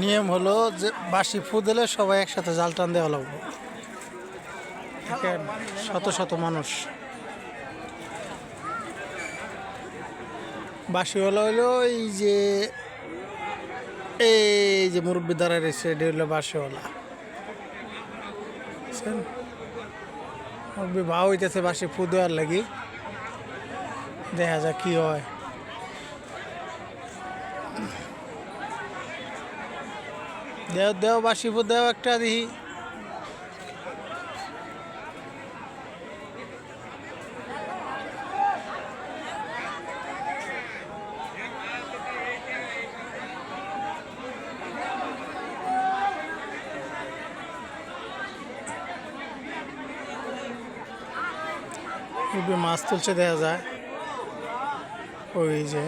নিয়ম হলো যে বাসি ফু দিলে সবাই একসাথে জাল টান দেওয়া লাগবে। শত শত মানুষ। বাসিওয়ালা হইল এই যে এই যে মুরব্বী দ্বারা রয়েছে, এটি হইল বাসিওয়ালা? মুরব্বী ভাও হইতেছে বাসি ফু দেওয়ার লাগি। দেখা যাক কি হয়। দেও দেও বাসি ফু দেও একটা মুরব্বী মাছ তুলছে দেখা যায়। ওই যে